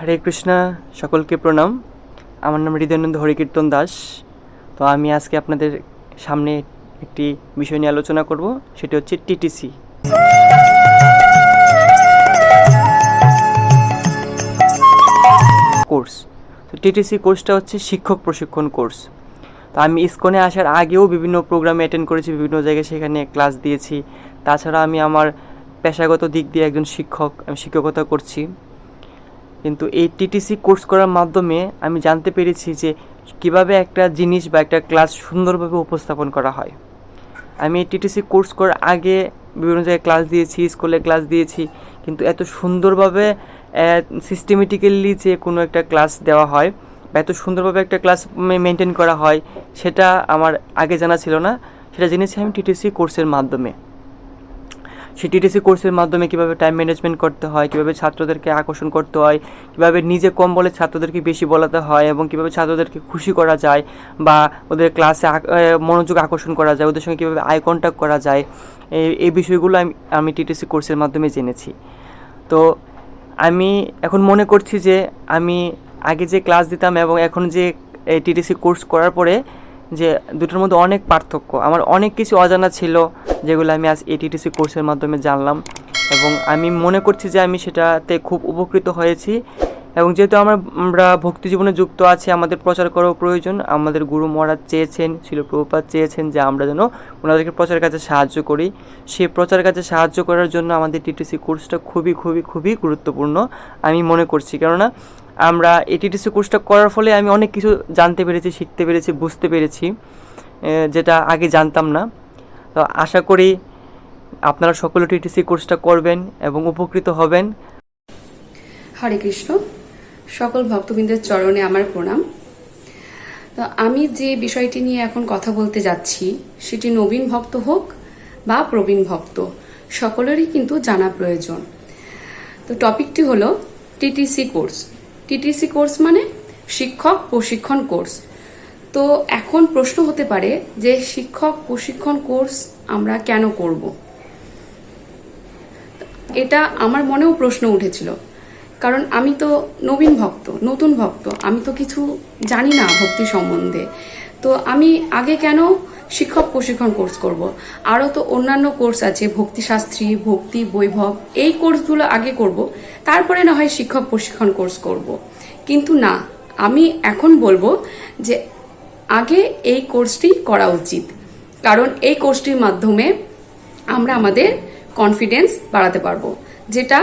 হরে কৃষ্ণা, সকলকে প্রণাম। আমার নাম হৃদয়ানন্দ হরিকীর্তন দাস। তো আমি আজকে আপনাদের সামনে একটি বিষয় নিয়ে আলোচনা করব, সেটি হচ্ছে টিটিসি কোর্স। তো টিটিসি কোর্সটা হচ্ছে শিক্ষক প্রশিক্ষণ কোর্স। তো আমি ইসকনে আসার আগেও বিভিন্ন প্রোগ্রামে অ্যাটেন্ড করেছি, বিভিন্ন জায়গায় সেখানে ক্লাস দিয়েছি। তাছাড়া আমি আমার পেশাগত দিক দিয়ে একজন শিক্ষক, আমি শিক্ষকতা করছি। কিন্তু এই টিটিসি কোর্স করার মাধ্যমে আমি জানতে পেরেছি যে কীভাবে একটা জিনিস বা একটা ক্লাস সুন্দরভাবে উপস্থাপন করা হয়। আমি এই টিটিসি কোর্স করার আগে বিভিন্ন জায়গায় ক্লাস দিয়েছি স্কুলে ক্লাস দিয়েছি, কিন্তু এত সুন্দরভাবে সিস্টেমেটিক্যালি যে কোনো একটা ক্লাস দেওয়া হয় বা এত সুন্দরভাবে একটা ক্লাস মেনটেন করা হয়, সেটা আমার আগে জানা ছিল না। সেটা জেনেছি আমি টিটিসি কোর্সের মাধ্যমে। সেই টিটিসি কোর্সের মাধ্যমে কীভাবে টাইম ম্যানেজমেন্ট করতে হয়, কীভাবে ছাত্রদেরকে আকর্ষণ করতে হয়, কীভাবে নিজে কম বলে ছাত্রদেরকে বেশি বলাতে হয় এবং কীভাবে ছাত্রদেরকে খুশি করা যায় বা ওদের ক্লাসে মনোযোগ আকর্ষণ করা যায়, ওদের সঙ্গে কীভাবে আই কন্ট্যাক্ট করা যায় এই বিষয়গুলো আমি আমি টিটিসি কোর্সের মাধ্যমে জেনেছি। তো আমি এখন মনে করছি যে আমি আগে যে ক্লাস দিতাম এবং এখন যে টিটিসি কোর্স করার পরে যে দুটোর মধ্যে অনেক পার্থক্য। আমার অনেক কিছু অজানা ছিল। যেগুলো আমি আজ এটিটিসি কোর্সের মাধ্যমে জানলাম এবং আমি মনে করছি যে আমি সেটাতে খুব উপকৃত হয়েছি এবং যেহেতু আমরা আমরা ভক্তি জীবনে যুক্ত আছি, আমাদের প্রচার করাও প্রয়োজন। আমাদের গুরু মহারাজ চেয়েছেন ছিল প্রভুপাত চেয়েছেন যে আমরা যেন ওনাদেরকে প্রচার কাজে সাহায্য করি। সেই প্রচার কাজে সাহায্য করার জন্য আমাদের টিটিসি কোর্সটা খুবই খুবই খুবই গুরুত্বপূর্ণ, আমি মনে করছি। কেননা আমরা এই টিটিসি কোর্সটা করার ফলে আমি অনেক কিছু জানতে পেরেছি, শিখতে পেরেছি, বুঝতে পেরেছি যেটা আগে জানতাম না। তো আশা করি আপনারা সকলে টিটিসি কোর্সটা করবেন এবং উপকৃত হবেন। হরে কৃষ্ণ। সকল ভক্তবৃন্দের চরণে আমার প্রণাম। তো আমি যে বিষয়টি নিয়ে এখন কথা বলতে যাচ্ছি, সেটি নবীন ভক্ত হোক বা প্রবীণ ভক্ত, সকলেরই কিন্তু জানা প্রয়োজন। তো টপিকটি হলো টিটিসি কোর্স। টিটিসি কোর্স মানে শিক্ষক প্রশিক্ষণ কোর্স। তো এখন প্রশ্ন হতে পারে যে শিক্ষক প্রশিক্ষণ কোর্স আমরা কেন করব? এটা আমার মনেও প্রশ্ন উঠেছিল। কারণ আমি তো নবীন ভক্ত, নতুন ভক্ত, আমি তো কিছু জানি না ভক্তি সম্বন্ধে। তো আমি আগে কেন শিক্ষক প্রশিক্ষণ কোর্স করব? আরও তো অন্যান্য কোর্স আছে, ভক্তিশাস্ত্রী, ভক্তি, বৈভব, এই কোর্সগুলো আগে করব, তারপরে না হয় শিক্ষক প্রশিক্ষণ কোর্স করব। কিন্তু না, আমি এখন বলব যে আগে এই কোর্সটি করা উচিত। কারণ এই কোর্সটির মাধ্যমে আমরা আমাদের কনফিডেন্স বাড়াতে পারব, যেটা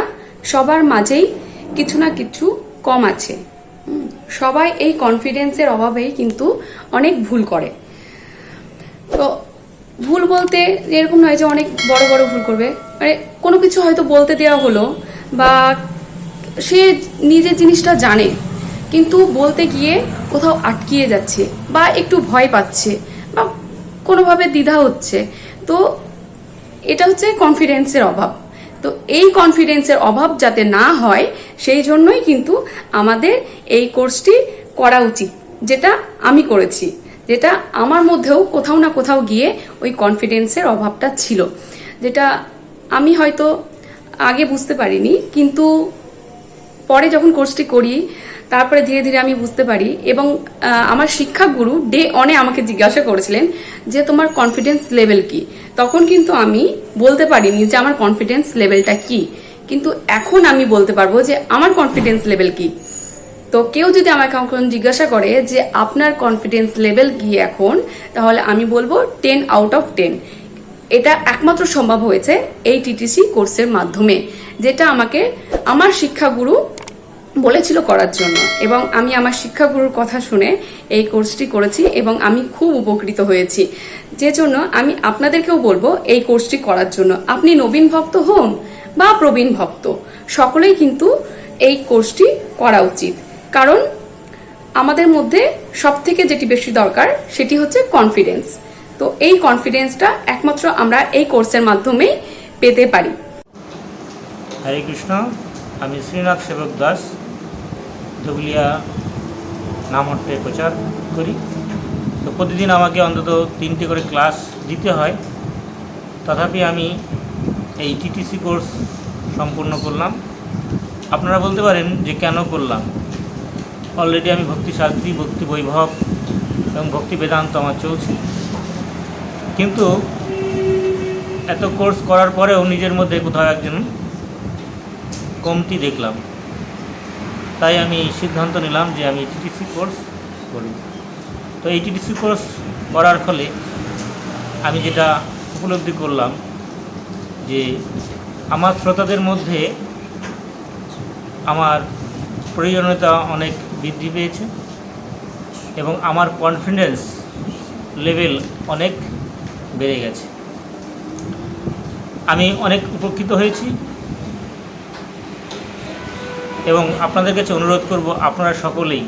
সবার মাঝেই কিছু না কিছু কম আছে। সবাই এই কনফিডেন্সের অভাবেই কিন্তু অনেক ভুল করে। তো ভুল বলতে এরকম নয় যে অনেক বড় বড় ভুল করবে। মানে কোনো কিছু হয়তো বলতে দেওয়া হলো বা সে নিজের জিনিসটা জানে। কিন্তু বলতে গিয়ে কোথাও আটকিয়ে যাচ্ছে বা একটু ভয় পাচ্ছে বা কোনোভাবে দ্বিধা হচ্ছে। তো এটা হচ্ছে কনফিডেন্সের অভাব। তো এই কনফিডেন্সের অভাব যাতে না হয়, সেই জন্যই কিন্তু আমাদের এই কোর্সটি করা উচিত, যেটা আমি করেছি, যেটা আমার মধ্যেও কোথাও না কোথাও গিয়ে ওই কনফিডেন্সের অভাবটা ছিল, যেটা আমি হয়তো আগে বুঝতে পারিনি, কিন্তু পরে যখন কোর্সটি করি তারপরে ধীরে ধীরে আমি বুঝতে পারি এবং আমার শিক্ষাগুরু ডে অনে আমাকে জিজ্ঞাসা করেছিলেন যে তোমার কনফিডেন্স লেভেল কি? তখন কিন্তু আমি বলতে পারিনি যে আমার কনফিডেন্স লেভেলটা কি। কিন্তু এখন আমি বলতে পারব যে আমার কনফিডেন্স লেভেল কি। তো কেউ যদি আমাকে এখন জিজ্ঞাসা করে যে আপনার কনফিডেন্স লেভেল কি এখন, তাহলে আমি বলব টেন আউট অফ টেন এটা একমাত্র সম্ভব হয়েছে এই টিটিসি কোর্সের মাধ্যমে, যেটা আমাকে, আমার শিক্ষাগুরু বলেছিল করার জন্য। এবং আমি আমার শিক্ষাগুরুর কথা শুনে এই কোর্সটি করেছি এবং আমি খুব উপকৃত হয়েছি। যে জন্য আমি আপনাদেরকেও বলব এই কোর্সটি করার জন্য। আপনি নবীন ভক্ত হন বা প্রবীণ ভক্ত, সকলেই কিন্তু এই কোর্সটি করা উচিত। কারণ আমাদের মধ্যে সব থেকে যেটি বেশি দরকার সেটি হচ্ছে কনফিডেন্স তো এই কনফিডেন্সটা একমাত্র আমরা এই কোর্সের মাধ্যমেই পেতে পারি। হরে কৃষ্ণ, আমি শ্রীনাথ সেবক দাস। ধুবলিয়া নামহট্টে প্রচার করি। তো প্রতিদিন আমাকে অন্তত তিনটে করে ক্লাস দিতে হয়। তথাপি আমি এই টিটিসি কোর্স সম্পূর্ণ করলাম। আপনারা বলতে পারেন যে কেন করলাম? অলরেডি আমি ভক্তি শাস্ত্রী ভক্তি বৈভব এবং ভক্তি বেদান্ত আমার চলছে। কিন্তু এত কোর্স করার পরেও নিজের মধ্যে কোথাও একজন কমতি দেখলাম। তাই আমি সিদ্ধান্ত নিলাম যে আমি টিটিসি কোর্স করি। তো এই টিটিসি কোর্স করার ফলে আমি যেটা উপলব্ধি করলাম যে আমার শ্রোতাদের মধ্যে আমার প্রয়োজনীয়তা অনেক বৃদ্ধি পেয়েছে এবং আমার কনফিডেন্স লেভেল অনেক বেড়ে গেছে। আমি অনেক উপকৃত হয়েছি। এবং আপনাদের কাছে অনুরোধ করব আপনারা সকলেই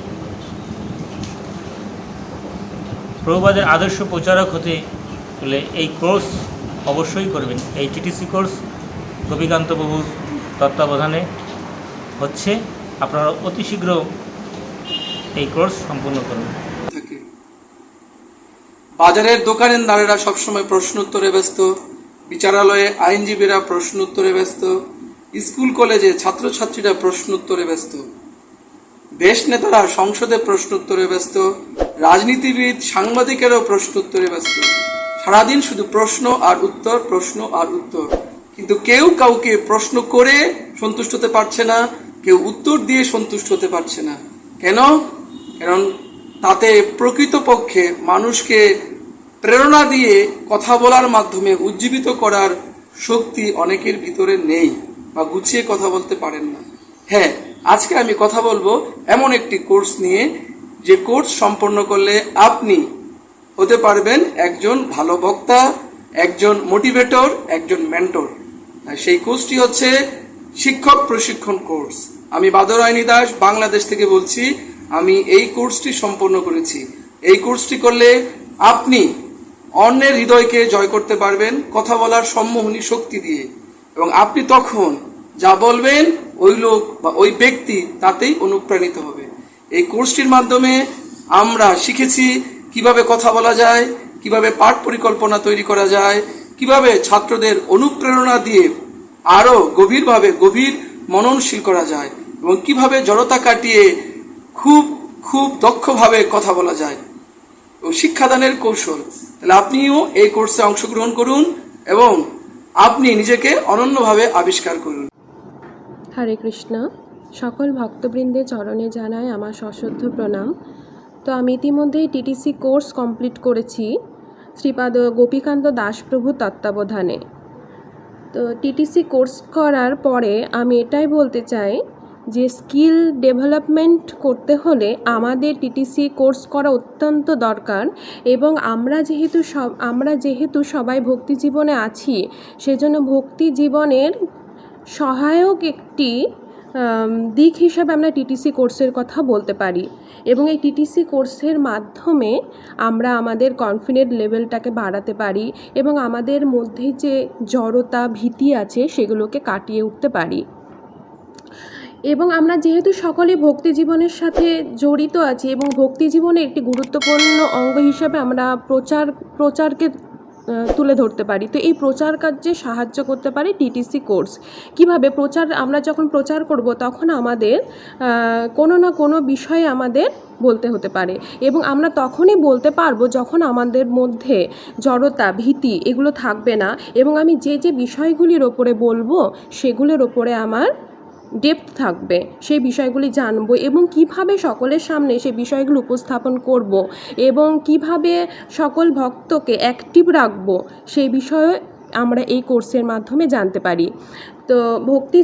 প্রভুবাদের আদর্শ প্রচারক হতে হলে এই কোর্স অবশ্যই করবেন। এই টিটিসি কোর্স গোপীকান্ত বাবুর তত্ত্বাবধানে হচ্ছে। আপনারা অতি শীঘ্র এই কোর্স সম্পূর্ণ থাকে। বাজারের দোকানদারেরা সবসময় প্রশ্ন উত্তরে ব্যস্ত, বিচারালয়ে আইনজীবীরা প্রশ্ন উত্তরে ব্যস্ত স্কুল কলেজে ছাত্রছাত্রীরা প্রশ্ন উত্তরে ব্যস্ত। দেশ নেতারা সংসদে প্রশ্ন উত্তরে ব্যস্ত। রাজনীতিবিদ, সাংবাদিকেরাও প্রশ্ন উত্তরে ব্যস্ত। সারাদিন শুধু প্রশ্ন আর উত্তর, প্রশ্ন আর উত্তর। কিন্তু কেউ কাউকে প্রশ্ন করে সন্তুষ্ট হতে পারছে না, কেউ উত্তর দিয়ে সন্তুষ্ট হতে পারছে না। কেন? কারণ তাতে প্রকৃতপক্ষে মানুষকে প্রেরণা দিয়ে কথা বলার মাধ্যমে উজ্জীবিত করার শক্তি অনেকের ভিতরে নেই। বা গুছিয়ে কথা বলতে পারেন না। হ্যাঁ আজকে আমি কথা বলব এমন একটি কোর্স নিয়ে, যে কোর্স সম্পন্ন করলে আপনি হতে পারবেন একজন ভালো বক্তা, একজন মোটিভেটর, একজন মেন্টর। সেই কোর্সটি হচ্ছে শিক্ষক প্রশিক্ষণ কোর্স। আমি বাদরায়নী দাস, বাংলাদেশ থেকে বলছি, আমি এই কোর্সটি সম্পন্ন করেছি। এই কোর্সটি করলে আপনি অন্যের হৃদয়কে জয় করতে পারবেন, কথা বলার সম্মোহনী শক্তি দিয়ে। এবং আপনি তখন যা বলবেন, ওই লোক বা ওই ব্যক্তি তাতেই অনুপ্রাণিত হবে। এই কোর্সটির মাধ্যমে আমরা শিখেছি কীভাবে কথা বলা যায়, কীভাবে পাঠ পরিকল্পনা তৈরি করা যায়, কীভাবে ছাত্রদের অনুপ্রেরণা দিয়ে আরও গভীরভাবে গভীর মননশীল করা যায় এবং কীভাবে জড়তা কাটিয়ে খুব খুব দক্ষভাবে কথা বলা যায়। ও শিক্ষাদানের কৌশল। তাহলে আপনিও এই কোর্সে অংশগ্রহণ করুন এবং আপনি নিজেকে অনন্যভাবে আবিষ্কার করুন। হরে কৃষ্ণ। সকল ভক্তবৃন্দে চরণে জানায় আমার সশ্রদ্ধ প্রণাম। তো আমি ইতিমধ্যেই টিটিসি কোর্স কমপ্লিট করেছি শ্রীপাদ গোপীকান্ত দাসপ্রভু তত্ত্বাবধানে। তো টিটিসি কোর্স করার পরে আমি এটাই বলতে চাই যে স্কিল ডেভেলপমেন্ট করতে হলে আমাদের টিটিসি কোর্স করা অত্যন্ত দরকার এবং আমরা যেহেতু সব, আমরা যেহেতু সবাই ভক্তি জীবনে আছি, সেজন্য ভক্তি জীবনের সহায়ক একটি দিক হিসাবে আমরা টিটিসি কোর্সের কথা বলতে পারি এবং এই টিটিসি কোর্সের মাধ্যমে আমরা আমাদের কনফিডেন্ট লেভেলটাকে বাড়াতে পারি এবং আমাদের মধ্যে যে জড়তা, ভীতি আছে সেগুলোকে কাটিয়ে উঠতে পারি। এবং আমরা যেহেতু সকলে ভক্তি জীবনের সাথে জড়িত আছি এবং ভক্তি জীবনে একটি গুরুত্বপূর্ণ অঙ্গ হিসাবে আমরা প্রচার, প্রচারকে তুলে ধরতে পারি। তো এই প্রচার কার্যে সাহায্য করতে পারে টিটিসি কোর্স। কীভাবে প্রচার, আমরা যখন প্রচার করব তখন আমাদের কোনো না কোনো বিষয়ে আমাদের বলতে হতে পারে। এবং আমরা তখনই বলতে পারব যখন আমাদের মধ্যে জড়তা, ভীতি এগুলো থাকবে না। এবং আমি যে যে বিষয়গুলির ওপরে বলব সেগুলোর ওপরে আমার ডেপথ থাকবে। সেই বিষয়গুলি জানব এবং কীভাবে সকলের সামনে সেই বিষয়গুলো উপস্থাপন করব এবং কীভাবে সকল ভক্তকে অ্যাক্টিভ রাখব, সেই বিষয়ে আমরা এই কোর্সের মাধ্যমে জানতে পারি। তো ভক্তি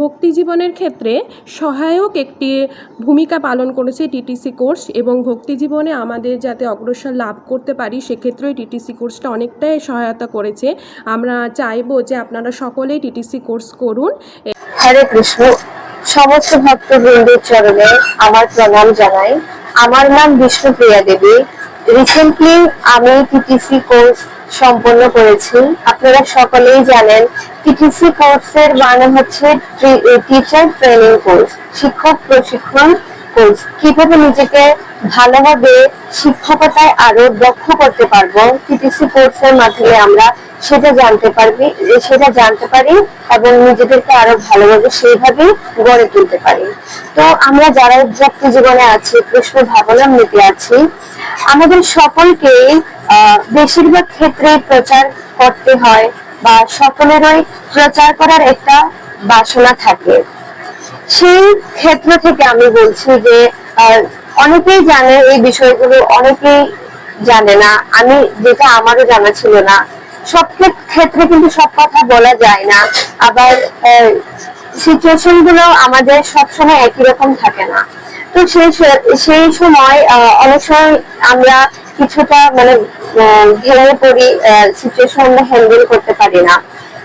ভক্তি জীবনের ক্ষেত্রে সহায়ক একটি ভূমিকা পালন করেছে টিটিসি কোর্স এবং ভক্তি জীবনে আমাদের যাতে অগ্রসর লাভ করতে পারি সেক্ষেত্রে টিটিসি কোর্সটা অনেকটাই সহায়তা করেছে। আমরা চাইব যে আপনারা সকলেই টিটিসি কোর্স করুন। হরে কৃষ্ণ, সমস্ত ভক্তবৃন্দের চরণে আমার প্রণাম জানাই। আমার নাম বিষ্ণুপ্রিয়া দেবী। রিসেন্টলি আমি টিটিসি কোর্স সম্পন্ন করেছি। আপনারা সকলেই জানেন টিটিসি কোর্সের মানে হচ্ছে টিচার ট্রেনিং কোর্স শিক্ষক প্রশিক্ষণ কোর্স কীভাবে নিজেকে ভালোভাবে শিক্ষকতায় আরও দক্ষ করতে পারব টিটিসি কোর্সের মাধ্যমে আমরা সেটা জানতে পারবি সেটা জানতে পারি এবং নিজেদেরকে আরও ভালোভাবে সেইভাবেই গড়ে তুলতে পারি। তো আমরা যারা ব্যক্তি জীবনে আছি কৃষ্ণ ভাবনার নীতি আছি আমাদের সকলকেই আহ, বেশিরভাগ ক্ষেত্রে প্রচার করতে হয় বা সকলেরই প্রচার করার একটা বাসনা থাকে। সেই ক্ষেত্র থেকে আমি বলছি যে অনেকেই জানে এই বিষয়গুলো, অনেকেই জানে না। আমি, যেটা আমারও জানা ছিল না। সব ক্ষেত্রে কিন্তু সব কথা বলা যায় না। আবার সিচুয়েশনগুলো আমাদের সবসময় একই রকম থাকে না। তো সেই সেই সময় অনেক সময় আমরা কিছুটা মানে ভেঙে পড়ি সিচুয়েশন আমরা হ্যান্ডেল করতে পারি না।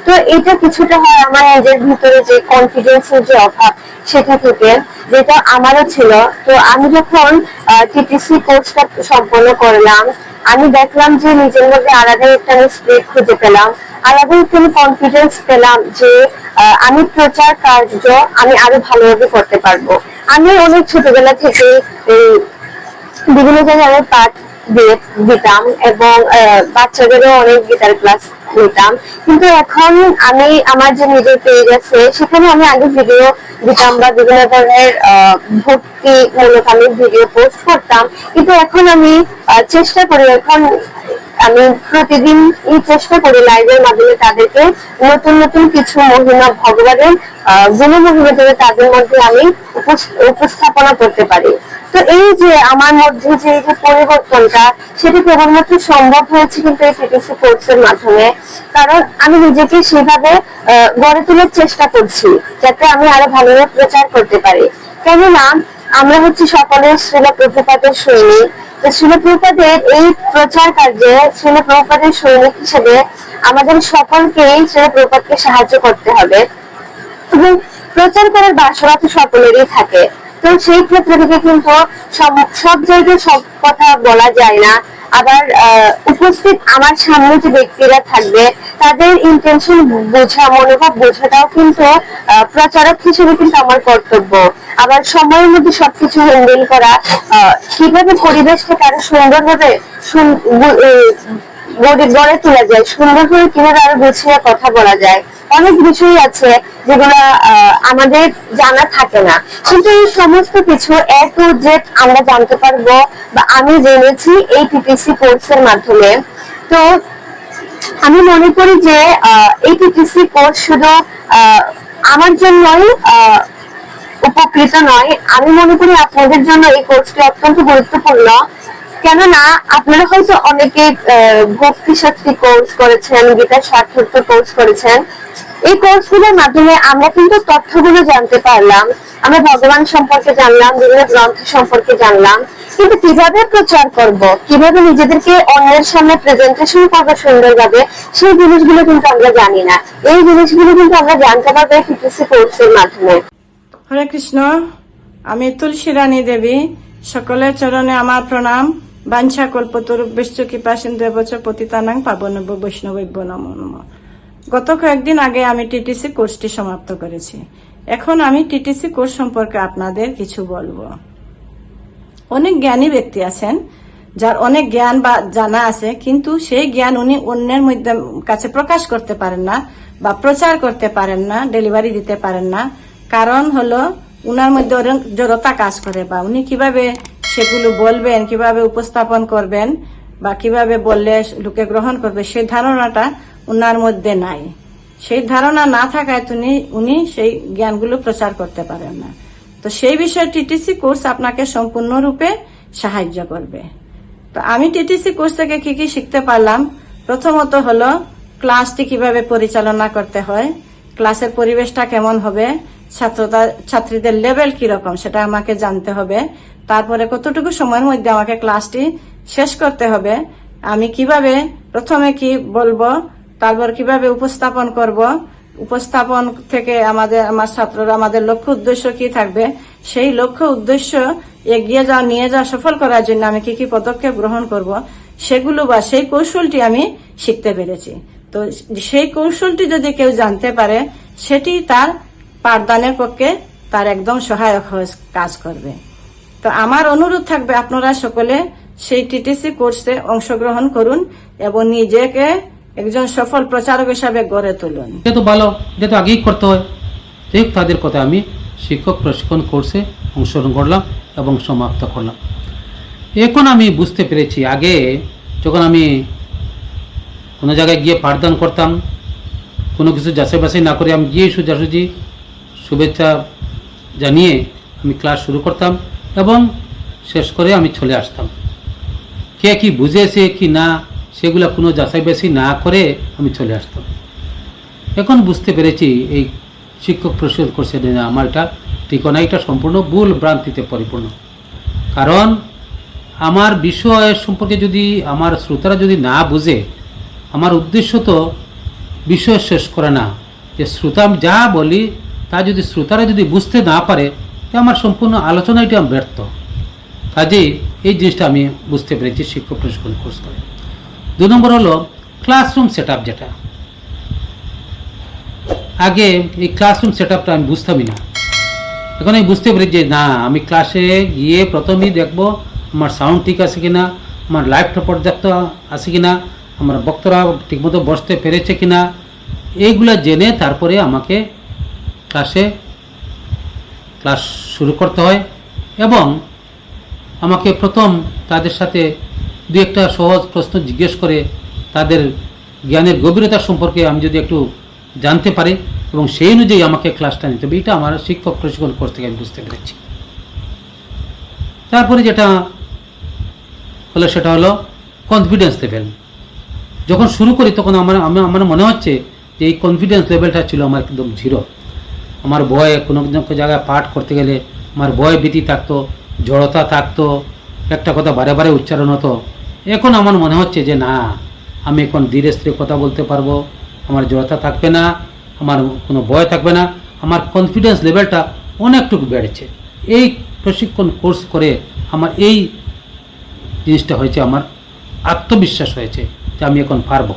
তো এটা কিছুটা হয় আমার নিজের ভিতরে যে কনফিডেন্সের যে অভাব সেটা থেকে, যেটা আমারও ছিল। তো আমি যখন টিটিসি কোর্সটা সম্পন্ন করলাম, আমি দেখলাম যে নিজের মধ্যে আলাদা একটা আমি খুঁজে পেলাম। আলাদা একটা কনফিডেন্স পেলাম যে আমি প্রচার কার্য আমি আরও ভালোভাবে করতে পারব। আমি অনেক ছোটবেলা থেকে বিভিন্ন জায়গায় পাঠ দিতাম এবং বাচ্চাদেরও অনেক গিটার ক্লাস নিতাম কিন্তু এখন আমি আমার যে নিজের পেজ আছে সেখানে আমি আগে ভিডিও দিতাম বা বিভিন্ন ধরনের আহ, ভক্তি মূলক আমি ভিডিও পোস্ট করতাম। কিন্তু এখন আমি চেষ্টা করি এখন আমি প্রতিদিন এই চেষ্টা করি লাইভের মাধ্যমে তাদেরকে নতুন নতুন কিছু মহিমা ভগবানের আহ, গুণমহিমা যাতে তাদের মধ্যে আমি উপস- উপস্থাপনা করতে পারি। তো এই যে আমার মধ্যে যে যে পরিবর্তনটা সেটা কেবলমাত্র সম্ভব হয়েছে কিন্তু এই টিটিসি কোর্সের মাধ্যমে। কারণ আমি নিজেকে সেভাবে গড়ে তোলার চেষ্টা করছি যাতে আমি আরও ভালোভাবে প্রচার করতে পারি। কেননা আমরা হচ্ছে সকলের শ্রীলা প্রভুপাতের সৈনিক। তো শিল এই প্রচার কার্যে শিল সৈনিক হিসেবে আমাদের সকলকেই শিল প্রভুপাতকে সাহায্য করতে হবে। এবং প্রচার করার বাসনা তো সকলেরই থাকে। তো সেই ক্ষেত্র থেকে কিন্তু সব- জায়গায় সব কথা বলা যায় না। আবার উপস্থিত আমার সামনে যে ব্যক্তিরা থাকবে, তাদের ইন্টেনশন বোঝা, মনোভাব বোঝাটাও কিন্তু প্রচারক হিসেবে কিন্তু আমার কর্তব্য। আবার সময়ের মধ্যে সবকিছু হ্যান্ডেল করা কীভাবে পরিবেশটাকে আরও সুন্দরভাবে গড়ে তোলা যায়, সুন্দর করে কীভাবে আরও গুছিয়ে কথা বলা যায় অনেক বিষয় আছে যেগুলো আমাদের জানা থাকে না। কিন্তু এই সমস্ত কিছু এ টু জেড আমরা জানতে পারব বা আমি জেনেছি এই টিটিসি কোর্সের মাধ্যমে, তো আমি মনে করি যে এই টিটিসি কোর্স শুধু আমার জন্যই উপকৃত নয়, আমি মনে করি আপনাদের জন্য এই কোর্সটি অত্যন্ত গুরুত্বপূর্ণ। কেননা আপনারা হয়তো অনেকে ভক্তি শক্তি কোর্স করেছেন গীতার সার্থক কোর্স করেছেন। এই কোর্সগুলোর মাধ্যমে আমরা কিন্তু তথ্যগুলো জানতে পারলাম। আমরা ভগবান সম্পর্কে জানলাম, বিভিন্ন গ্রন্থ সম্পর্কে জানলাম। কিন্তু কীভাবে প্রচার করব? কীভাবে নিজেদেরকে অন্যের সামনে প্রেজেন্টেশন করব সুন্দরভাবে? সেই জিনিসগুলো কিন্তু আমরা জানি না। এই জিনিসগুলো কিন্তু আমরা জানতে পারব টিটিসি কোর্সের মাধ্যমে। হরে কৃষ্ণ, আমি তুলসী রানী দেবী। সকলের চরণে আমার প্রণাম। বাঞ্ছা কল্পতরুভ্যশ্চ কৃপা সিন্ধু এবচ পতিতানাং পাবনব্য বৈষ্ণবৈব্য নম নম। গত কয়েকদিন আগে আমি টিটিসি কোর্সটি সমাপ্ত করেছি। এখন আমি টিটিসি কোর্স সম্পর্কে আপনাদের কিছু বলব। অনেক জ্ঞানী ব্যক্তি আছেন, যার অনেক জ্ঞান বা জানা আছে, কিন্তু সেই জ্ঞান উনি অন্যের মধ্যে কাছে প্রকাশ করতে পারেন না বা প্রচার করতে পারেন না, ডেলিভারি দিতে পারেন না। কারণ হলো, উনার মধ্যে জড়তা কাজ করে বা উনি কীভাবে সেগুলো বলবেন, কীভাবে উপস্থাপন করবেন বা কীভাবে বললে লোকে গ্রহণ করবে, সেই ধারণাটা উনার মধ্যে নাই। সেই ধারণা না থাকায় তিনি উনি সেই জ্ঞানগুলো প্রচার করতে পারেন না। তো সেই বিষয়ে টিটিসি কোর্স আপনাকে সম্পূর্ণরূপে সাহায্য করবে। তো আমি টিটিসি কোর্স থেকে কি কি শিখতে পারলাম? প্রথমত হলো ক্লাসটি কীভাবে পরিচালনা করতে হয়, ক্লাসের পরিবেশটা কেমন হবে, ছাত্রতা, ছাত্রীদের লেভেল কীরকম, সেটা আমাকে জানতে হবে। তারপরে কতটুকু সময়ের মধ্যে আমাকে ক্লাসটি শেষ করতে হবে, আমি কীভাবে প্রথমে কি বলব, তারপর কীভাবে উপস্থাপন করব, উপস্থাপন থেকে আমাদের, আমার ছাত্ররা আমাদের লক্ষ্য উদ্দেশ্য কি থাকবে, সেই লক্ষ্য উদ্দেশ্য এগিয়ে যাওয়া, নিয়ে যাওয়া সফল করার জন্য আমি কি কি পদক্ষেপ গ্রহণ করব, সেগুলো বা সেই কৌশলটি আমি শিখতে পেরেছি। তো সেই কৌশলটি যদি কেউ জানতে পারে, সেটি তার পাঠদানের পক্ষে তার একদম সহায়ক হয়ে কাজ করবে। তো আমার অনুরোধ থাকবে আপনারা সকলে সেই টিটিসি কোর্সে অংশগ্রহণ করুন এবং নিজেকে একজন সফল প্রচারক হিসাবে গড়ে তুলুন। যেহেতু ভালো যেহেতু আগেই করতে হয়। হোক, তাদের কথা আমি শিক্ষক প্রশিক্ষণ কোর্সে অংশগ্রহণ করলাম এবং সমাপ্ত করলাম। এখন আমি বুঝতে পেরেছি, আগে যখন আমি কোনো জায়গায় গিয়ে পাঠদান করতাম, কোনো কিছু যাচাই বাছাই না করে আমি গিয়ে সোজাসুজি শুভেচ্ছা জানিয়ে আমি ক্লাস শুরু করতাম। এবং শেষ করে আমি চলে আসতাম। কে কি বুঝেছে কি না, সেগুলো কোনো যাচাই বাছাই না করে আমি চলে আসতাম। এখন বুঝতে পেরেছি এই শিক্ষক প্রশিক্ষণ করছে যে আমার এটা ঠিকানা এটা সম্পূর্ণ ভুল ভ্রান্তিতে পরিপূর্ণ। কারণ আমার বিষয় সম্পর্কে যদি, আমার শ্রোতারা যদি না বুঝে, আমার উদ্দেশ্য তো বিষয় শেষ করে না। যে শ্রোতা যা বলি, তা যদি শ্রোতারা যদি বুঝতে না পারে তো আমার সম্পূর্ণ আলোচনাটি আমি ব্যর্থ। কাজেই এই জিনিসটা আমি বুঝতে পেরেছি শিক্ষক প্রশিক্ষণ কোর্স করে। দু নম্বর হলো ক্লাসরুম সেট আপ যেটা। আগে এই ক্লাসরুম সেট আপটা আমি বুঝতামই না। এখন আমি বুঝতে পেরেছি যে না, আমি ক্লাসে গিয়ে প্রথমেই দেখব আমার সাউন্ড ঠিক আছে কিনা, আমার লাইভটা পর্যাপ্ত আছে কিনা, আমার বক্তরা ঠিকমতো বসতে পেরেছে কিনা, এইগুলো জেনে তারপরে আমাকে ক্লাসে ক্লাস শুরু করতে হয় এবং আমাকে প্রথম তাদের সাথে দু একটা সহজ প্রশ্ন জিজ্ঞেস করে তাদের জ্ঞানের গভীরতা সম্পর্কে আমি যদি একটু জানতে পারি এবং সেই অনুযায়ী আমাকে ক্লাসটা নিতে হবে। এটা আমার শিক্ষক প্রশিক্ষণ কোর্স থেকে আমি বুঝতে পেরেছি। তারপরে যেটা হলো সেটা হলো কনফিডেন্স লেভেল যখন শুরু করি তখন আমার আমার মনে হচ্ছে যে এই কনফিডেন্স লেভেলটা ছিল আমার একদম জিরো আমার ভয় কোনো কোনো জায়গায় পাঠ করতে গেলে আমার ভয় ভীতি থাকতো, জড়তা থাকতো। একটা কথা বারে বারে উচ্চারণ হতো। এখন আমার মনে হচ্ছে যে না, আমি এখন ধীরে স্থিরে কথা বলতে পারব। আমার জড়তা থাকবে না, আমার কোনো ভয় থাকবে না, আমার কনফিডেন্স লেভেলটা অনেকটুকু বেড়েছে। এই প্রশিক্ষণ কোর্স করে আমার এই জিনিসটা হয়েছে, আমার আত্মবিশ্বাস হয়েছে যে আমি এখন পারব।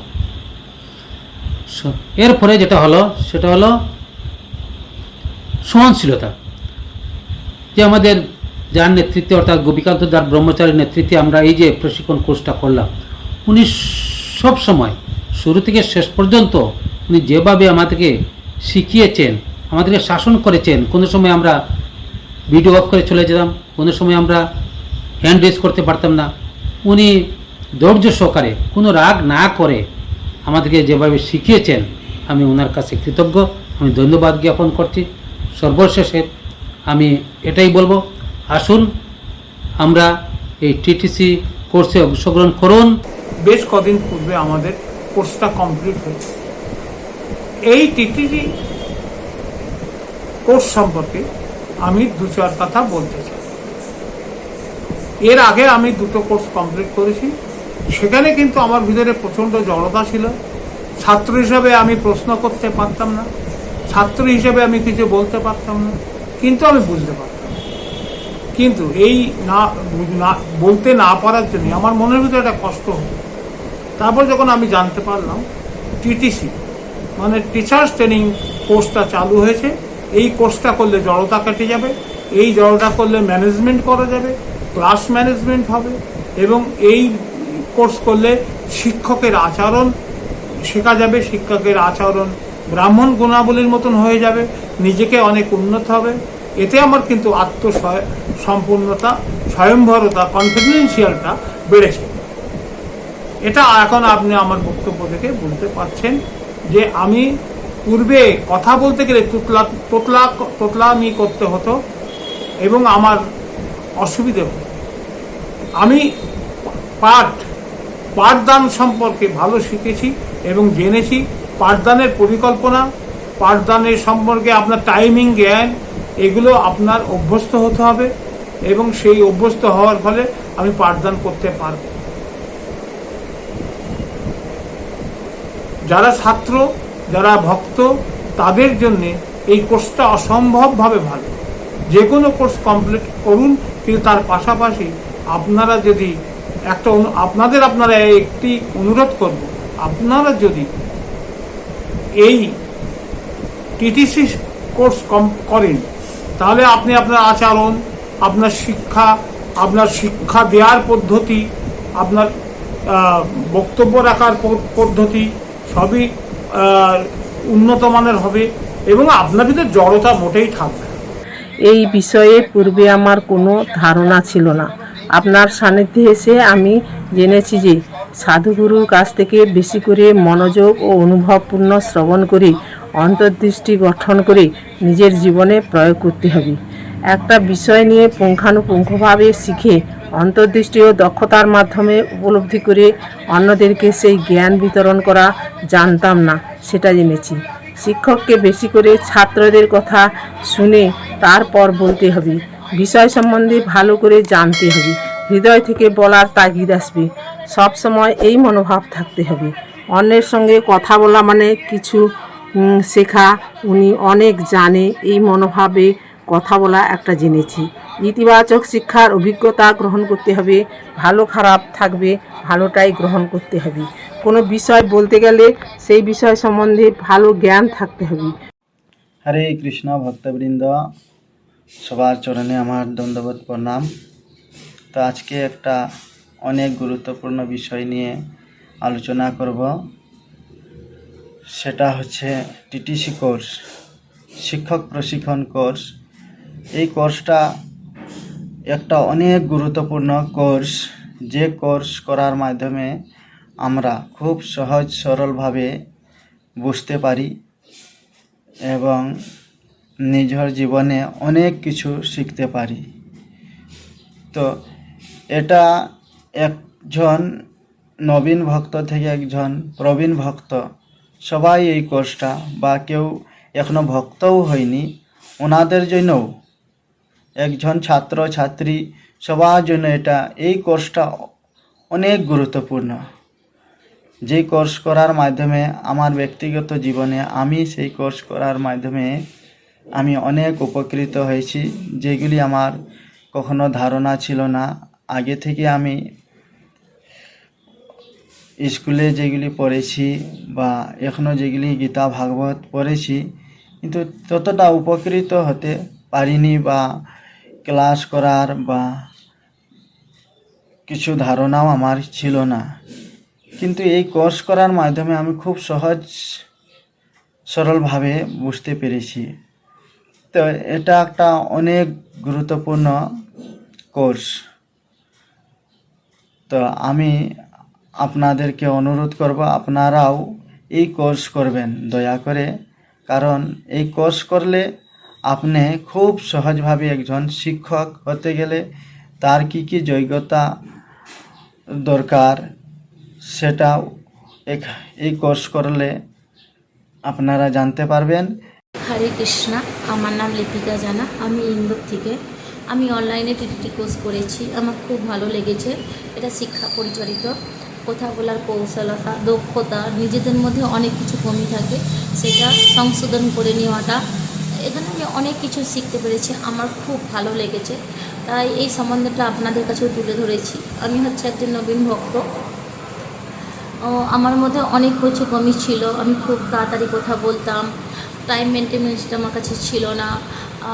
এরপরে যেটা হলো, সেটা হলো সহনশীলতা। যে আমাদের যার নেতৃত্বে অর্থাৎ গোপীকান্ত দার ব্রহ্মচারীর নেতৃত্বে আমরা এই যে প্রশিক্ষণ কোর্সটা করলাম, উনি সব সময় শুরু থেকে শেষ পর্যন্ত উনি যেভাবে আমাদেরকে শিখিয়েছেন, আমাদেরকে শাসন করেছেন, কোনো সময় আমরা ভিডিও অফ করে চলে যেতাম, কোনো সময় আমরা হ্যান্ড রেজ করতে পারতাম না, উনি ধৈর্য সহকারে, কোনো রাগ না করে আমাদেরকে যেভাবে শিখিয়েছেন, আমি ওনার কাছে কৃতজ্ঞ, আমি ধন্যবাদ জ্ঞাপন করছি। সর্বশেষে আমি এটাই বলব, আসুন আমরা এই টিটিসি কোর্সে অংশগ্রহণ করুন। বেশ কদিন পূর্বে আমাদের কোর্সটা কমপ্লিট হয়েছে। এই টিটিসি কোর্স সম্পর্কে আমি দু চার কথা বলতে চাই। এর আগে আমি দুটো কোর্স কমপ্লিট করেছি। সেখানে কিন্তু আমার ভিতরে প্রচণ্ড জড়তা ছিল। ছাত্র হিসাবে আমি প্রশ্ন করতে পারতাম না। ছাত্র হিসেবে আমি কিছু বলতে পারতাম না, কিন্তু আমি বুঝতে পারতাম। কিন্তু এই না বলতে না পারার জন্য আমার মনের ভিতরে একটা কষ্ট হতো তারপর যখন আমি জানতে পারলাম, টিটিসি মানে টিচার্স ট্রেনিং কোর্সটা চালু হয়েছে। এই কোর্সটা করলে জড়তা কেটে যাবে, এই জড়তা করলে ম্যানেজমেন্ট করা যাবে ক্লাস ম্যানেজমেন্ট হবে, এবং এই কোর্স করলে শিক্ষকের আচরণ শেখা যাবে, শিক্ষকের আচরণ ব্রাহ্মণ গুণাবলীর মতন হয়ে যাবে, নিজেকে অনেক উন্নত হবে। এতে আমার কিন্তু আত্ম সম্পূর্ণতা স্বয়ংভরতা কনফিডেন্সিয়ালটা বেড়েছে। এটা এখন আপনি আমার বক্তব্য থেকে বুঝতে পারছেন যে আমি পূর্বে কথা বলতে গেলে তুতলা, তোতলা, তোতলামি করতে হতো এবং আমার অসুবিধে হতো। আমি পাঠ, পাঠদান সম্পর্কে ভালো শিখেছি এবং জেনেছি। পাঠদানের পরিকল্পনা, পাঠদানের সম্পর্কে আপনার টাইমিং জ্ঞান, এগুলো আপনার অভ্যস্ত হতে হবে এবং সেই অভ্যস্ত হওয়ার ফলে আমি পাঠদান করতে পারব। যারা ছাত্র, যারা ভক্ত, তাদের জন্য এই কোর্সটা অসম্ভবভাবে ভালো। যে কোনো কোর্স কমপ্লিট করুন, কিন্তু তার পাশাপাশি আপনারা যদি একটা আপনাদের আপনারা একটি অনুরোধ করব, আপনারা যদি এই টিটিসি কোর্স কম করেন। তাহলে আপনি আপনার আচরণ, আপনার শিক্ষা আপনার শিক্ষা দেওয়ার পদ্ধতি, আপনার বক্তব্য রাখার পদ্ধতি সবই উন্নত মানের হবে এবং আপনার ভিতরে জড়তা মোটেই থাকবে এই বিষয়ে পূর্বে আমার কোনো ধারণা ছিল না। আপনার সান্নিধ্যে এসে আমি জেনেছি যে সাধুগুরুর কাছ থেকে বেশি করে মনোযোগ ও অনুভবপূর্ণ শ্রবণ করে, অন্তর্দৃষ্টি গঠন করে নিজের জীবনে প্রয়োগ করতে হবে। একটা বিষয় নিয়ে পুঙ্খানুপুঙ্খভাবে শিখে, অন্তর্দৃষ্টি ও দক্ষতার মাধ্যমে উপলব্ধি করে অন্যদেরকে সেই জ্ঞান বিতরণ করা জানতাম না, সেটা জেনেছি। শিক্ষককে বেশি করে ছাত্রদের কথা শুনে তারপর বলতে হবে। বিষয় সম্বন্ধে ভালো করে জানতে হবে। হৃদয় থেকে বলার তাগিদ আসবে। সব সময় এই মনোভাব থাকতে হবে। অন্যের সঙ্গে কথা বলা মানে কিছু শেখা। উনি অনেক জানে এই মনোভাবে কথা বলা একটা জেনেছি ইতিবাচক শিক্ষার অভিজ্ঞতা গ্রহণ করতে হবে, ভালো খারাপ থাকবে, ভালোটাই গ্রহণ করতে হবে। কোনো বিষয় বলতে গেলে সেই বিষয় সম্বন্ধে ভালো জ্ঞান থাকতে হবে। হরে কৃষ্ণ ভক্তবৃন্দ, সবার চরণে আমার দণ্ডবোধ প্রণাম। তো আজকে একটা অনেক গুরুত্বপূর্ণ বিষয় নিয়ে আলোচনা করব। সেটা হচ্ছে টিটিসি কোর্স, শিক্ষক প্রশিক্ষণ কোর্স। এই কোর্সটা একটা অনেক গুরুত্বপূর্ণ কোর্স। যে কোর্স করার মাধ্যমে আমরা খুব সহজ সরলভাবে বুঝতে পারি এবং নিজের জীবনে অনেক কিছু শিখতে পারি। তো এটা একজন নবীন ভক্ত থেকে একজন প্রবীণ ভক্ত। সবাই এই কোর্সটা, বা কেউ এখনও ভক্তও হয়নি, ওনাদের জন্যও। একজন ছাত্র, ছাত্রী, সবার জন্য এটা, এই কোর্সটা অনেক গুরুত্বপূর্ণ। যে কোর্স করার মাধ্যমে আমার ব্যক্তিগত জীবনে আমি সেই কোর্স করার মাধ্যমে আমি অনেক উপকৃত হয়েছি, যেগুলি আমার কখনো ধারণা ছিল না। আগে থেকে আমি স্কুলে যেগুলি পড়েছি বা এখনও যেগুলি গীতা, ভাগবত পড়েছি, কিন্তু ততটা উপকৃত হতে পারিনি বা ক্লাস করার বা কিছু ধারণাও আমার ছিল না। কিন্তু এই কোর্স করার মাধ্যমে আমি খুব সহজ, সরলভাবে বুঝতে পেরেছি। তো এটা একটা অনেক গুরুত্বপূর্ণ কোর্স। তো আমি আপনাদেরকে অনুরোধ করব, আপনারাও এই কোর্স করবেন, দয়া করে। কারণ এই কোর্স করলে আপনি খুব সহজভাবে একজন শিক্ষক হতে গেলে তার কি কি যোগ্যতা দরকার সেটাও এই কোর্স করলে আপনারা জানতে পারবেন। হরে কৃষ্ণা, আমার নাম লিপিকা জানা, আমি ইন্দোর থেকে। আমি অনলাইনে টিটিটি কোর্স করেছি, আমার খুব ভালো লেগেছে, এটা শিক্ষা পরিচালিত। কথা বলার কৌশলতা, দক্ষতা, নিজেদের মধ্যে অনেক কিছু কমি থাকে। সেটা সংশোধন করে নেওয়াটা, এখানে আমি অনেক কিছু শিখতে পেরেছি, আমার খুব ভালো লেগেছে। তাই এই সম্বন্ধটা আপনাদের কাছেও তুলে ধরেছি। আমি হচ্ছে একজন নবীন ভক্ত। আমার মধ্যে অনেক কিছু কমি ছিল। আমি খুব তাড়াতাড়ি কথা বলতাম। টাইম মেনটেনেন্সটা আমার কাছে ছিল না।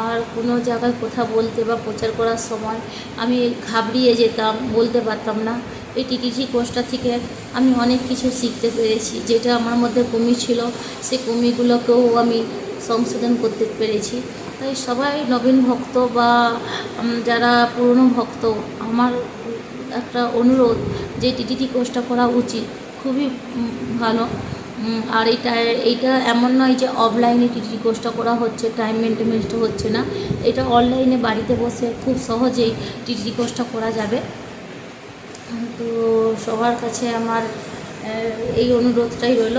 আর কোনো জায়গায় কথা বলতে বা প্রচার করার সময় আমি ঘাবড়িয়ে যেতাম, বলতে পারতাম না। এই টিটিসি কোর্সটা থেকে আমি অনেক কিছু শিখতে পেরেছি, যেটা আমার মধ্যে কমি ছিল সেই কমিগুলোকেও আমি সংশোধন করতে পেরেছি। তাই সবাই নবীন ভক্ত বা যারা পুরনো ভক্ত, আমার একটা অনুরোধ যে টিটিটি কোর্সটা করা উচিত, খুবই ভালো। আর এটা, এইটা এমন নয় যে অফলাইনে টিটিটি কোর্সটা করা হচ্ছে, টাইম মেনটেনেন্সটা হচ্ছে না। এটা অনলাইনে বাড়িতে বসে খুব সহজেই টিটিটি কোর্সটা করা যাবে। তো সবার কাছে আমার এই অনুরোধটাই রইল।